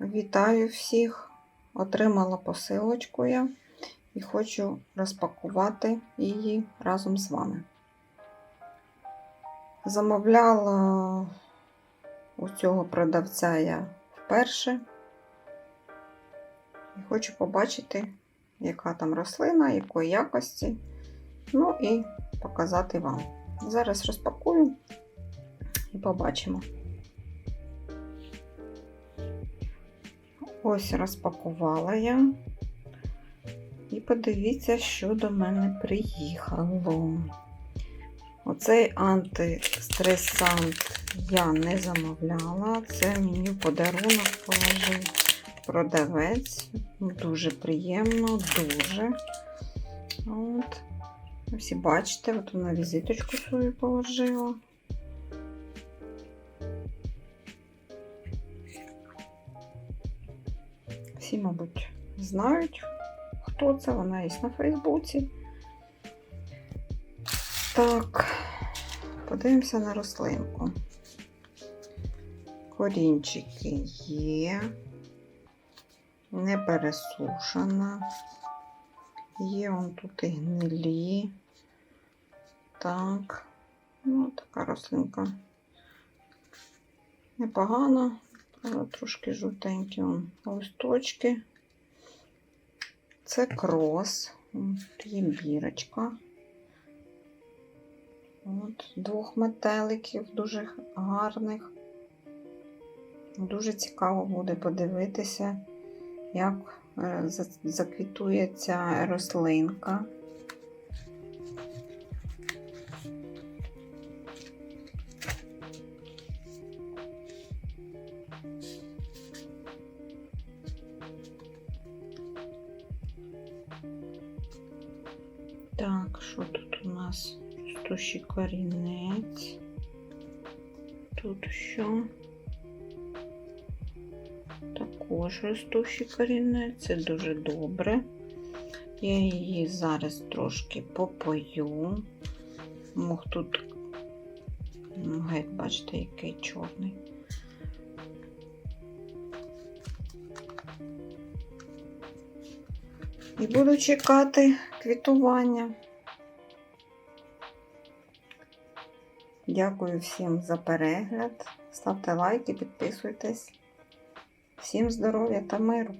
Вітаю всіх! Отримала посилочку я і хочу розпакувати її разом з вами. Замовляла у цього продавця я вперше. І хочу побачити, яка там рослина, якої якості. Ну і показати вам. Зараз розпакую і побачимо. Ось розпакувала я. І подивіться, що до мене приїхало. Оцей антистресант я не замовляла. Це мені в подарунок положив продавець. Дуже приємно, дуже. От. Всі бачите, от вона візиточку свою положила. Всі, мабуть, знають, хто це. Вона є на Фейсбуці. Так, подивимося на рослинку. Корінчики є, не пересушена. Є он тут і гнилі. Так, ну така рослинка непогана, трошки жовтенькі листочки. Це крос, є бірочка. От, двох метеликів, дуже гарних. Дуже цікаво буде подивитися, як е, заквітує ця рослинка. Так, що тут у нас? Ростущий корінець. Тут що? Також ростущий корінець, це дуже добре. Я її зараз трошки попою. Мох тут, ну, геть, бачите, який чорний. І буду чекати квітування. Дякую всім за перегляд. Ставте лайки, підписуйтесь. Всім здоров'я та миру!